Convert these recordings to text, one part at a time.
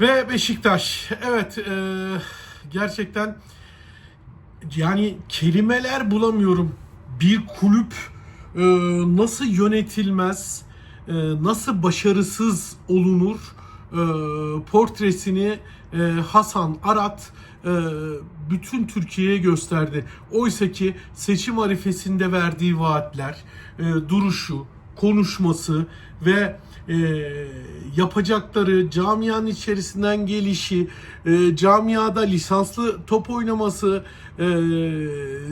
Ve Beşiktaş. Evet e, gerçekten yani kelimeler bulamıyorum. Bir kulüp e, nasıl yönetilmez, e, nasıl başarısız olunur e, portresini e, Hasan Arat e, bütün Türkiye'ye gösterdi. Oysa ki seçim arifesinde verdiği vaatler, e, duruşu, konuşması ve e, yapacakları, camianın içerisinden gelişi, e, camiada lisanslı top oynaması, e,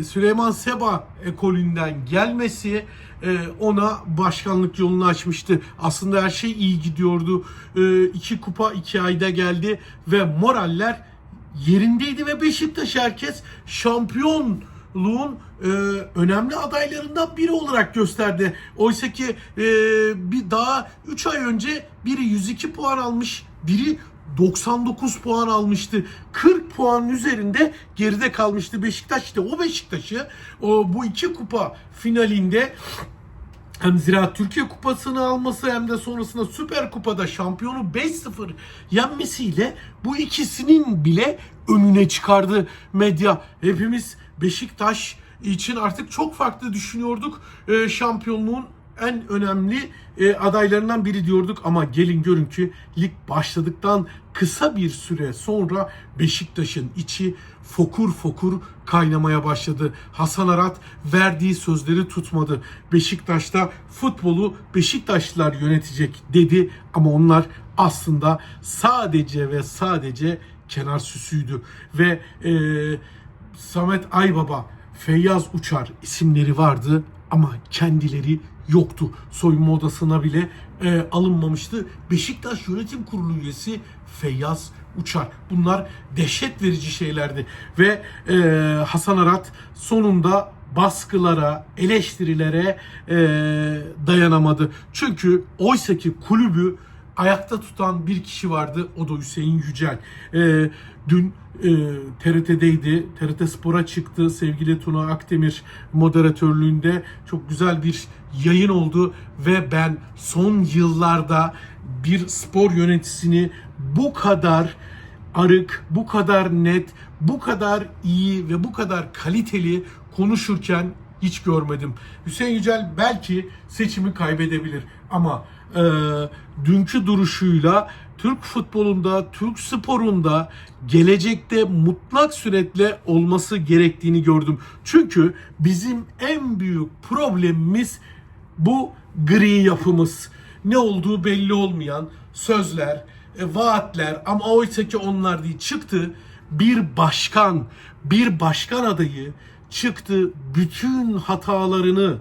Süleyman Seba ekolünden gelmesi e, ona başkanlık yolunu açmıştı. Aslında her şey iyi gidiyordu. E, iki kupa iki ayda geldi ve moraller yerindeydi ve Beşiktaş herkes şampiyonluğun e, önemli adaylarından biri olarak gösterdi. Oysa ki e, bir daha 3 ay önce biri 102 puan almış, biri 99 puan almıştı. 40 puanın üzerinde geride kalmıştı Beşiktaş. İşte o Beşiktaş'ı o bu iki kupa finalinde hem Ziraat Türkiye Kupası'nı alması hem de sonrasında Süper Kupa'da şampiyonu 5-0 yenmesiyle bu ikisinin bile önüne çıkardı medya. Hepimiz Beşiktaş için artık çok farklı düşünüyorduk. Ee, şampiyonluğun en önemli e, adaylarından biri diyorduk ama gelin görün ki lig başladıktan kısa bir süre sonra Beşiktaş'ın içi fokur fokur kaynamaya başladı. Hasan Arat verdiği sözleri tutmadı. Beşiktaş'ta futbolu Beşiktaşlılar yönetecek dedi ama onlar aslında sadece ve sadece kenar süsüydü ve e, Samet Aybaba, Feyyaz Uçar isimleri vardı ama kendileri yoktu. Soyunma odasına bile e, alınmamıştı. Beşiktaş Yönetim Kurulu üyesi Feyyaz Uçar. Bunlar dehşet verici şeylerdi. Ve e, Hasan Arat sonunda baskılara, eleştirilere e, dayanamadı. Çünkü oysaki kulübü ayakta tutan bir kişi vardı. O da Hüseyin Yücel. E, dün e, TRT'deydi. TRT Spor'a çıktı. Sevgili Tuna Akdemir moderatörlüğünde çok güzel bir yayın oldu ve ben son yıllarda bir spor yöneticisini bu kadar arık, bu kadar net, bu kadar iyi ve bu kadar kaliteli konuşurken hiç görmedim. Hüseyin Yücel belki seçimi kaybedebilir ama e, dünkü duruşuyla Türk futbolunda, Türk sporunda gelecekte mutlak suretle olması gerektiğini gördüm. Çünkü bizim en büyük problemimiz bu gri yapımız. Ne olduğu belli olmayan sözler, e, vaatler ama oysa ki onlar değil çıktı bir başkan, bir başkan adayı çıktı bütün hatalarını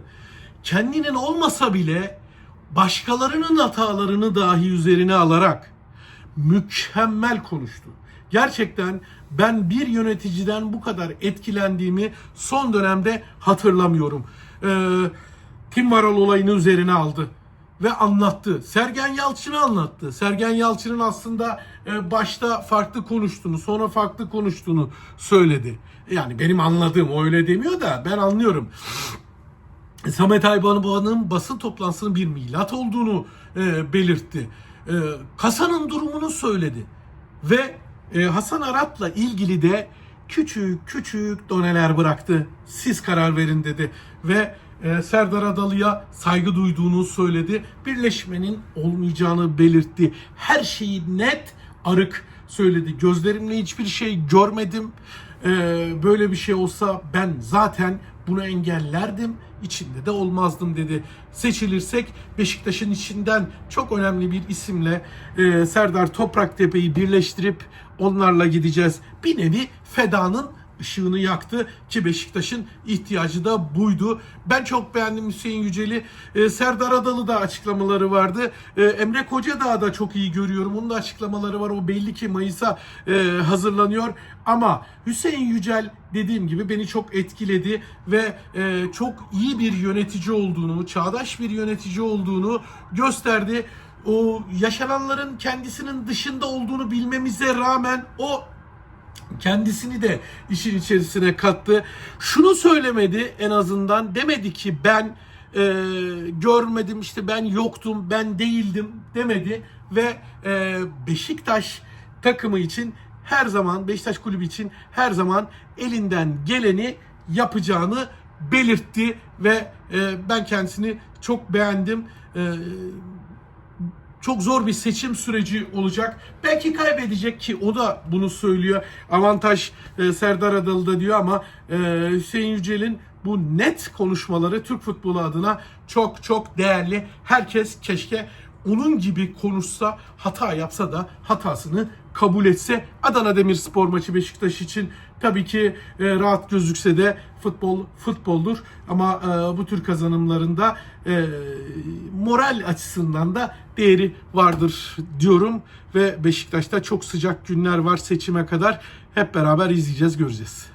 kendinin olmasa bile başkalarının hatalarını dahi üzerine alarak mükemmel konuştu. Gerçekten ben bir yöneticiden bu kadar etkilendiğimi son dönemde hatırlamıyorum. Ee, Tim Maral olayını üzerine aldı ve anlattı. Sergen Yalçın'ı anlattı. Sergen Yalçın'ın aslında e, başta farklı konuştuğunu, sonra farklı konuştuğunu söyledi. Yani benim anladığım öyle demiyor da ben anlıyorum. Samet Ayban'ın basın toplantısının bir milat olduğunu e, belirtti. E, kasanın durumunu söyledi. Ve e, Hasan Arat'la ilgili de küçük küçük doneler bıraktı. Siz karar verin dedi. Ve e, Serdar Adalı'ya saygı duyduğunu söyledi. Birleşmenin olmayacağını belirtti. Her şeyi net arık söyledi. Gözlerimle hiçbir şey görmedim. E, böyle bir şey olsa ben zaten bunu engellerdim. İçinde de olmazdım dedi. Seçilirsek Beşiktaş'ın içinden çok önemli bir isimle e, Serdar Topraktepe'yi birleştirip onlarla gideceğiz. Bir nevi fedanın ışığını yaktı ki Beşiktaş'ın ihtiyacı da buydu. Ben çok beğendim Hüseyin Yücel'i. Ee, Serdar Adalı da açıklamaları vardı. Ee, Emre Kocadağ da çok iyi görüyorum. Onun da açıklamaları var. O belli ki Mayıs'a e, hazırlanıyor. Ama Hüseyin Yücel dediğim gibi beni çok etkiledi ve e, çok iyi bir yönetici olduğunu, çağdaş bir yönetici olduğunu gösterdi. O yaşananların kendisinin dışında olduğunu bilmemize rağmen o kendisini de işin içerisine kattı. Şunu söylemedi en azından demedi ki ben e, görmedim işte ben yoktum ben değildim demedi ve e, Beşiktaş takımı için her zaman Beşiktaş kulübü için her zaman elinden geleni yapacağını belirtti ve e, ben kendisini çok beğendim. E, çok zor bir seçim süreci olacak. Belki kaybedecek ki o da bunu söylüyor. Avantaj e, Serdar Adalı'da diyor ama e, Hüseyin Yücel'in bu net konuşmaları Türk futbolu adına çok çok değerli. Herkes keşke onun gibi konuşsa, hata yapsa da hatasını kabul etse. Adana Demirspor maçı Beşiktaş için tabii ki e, rahat gözükse de futbol futboldur. Ama e, bu tür kazanımlarında e, moral açısından da değeri vardır diyorum. Ve Beşiktaş'ta çok sıcak günler var seçime kadar. Hep beraber izleyeceğiz, göreceğiz.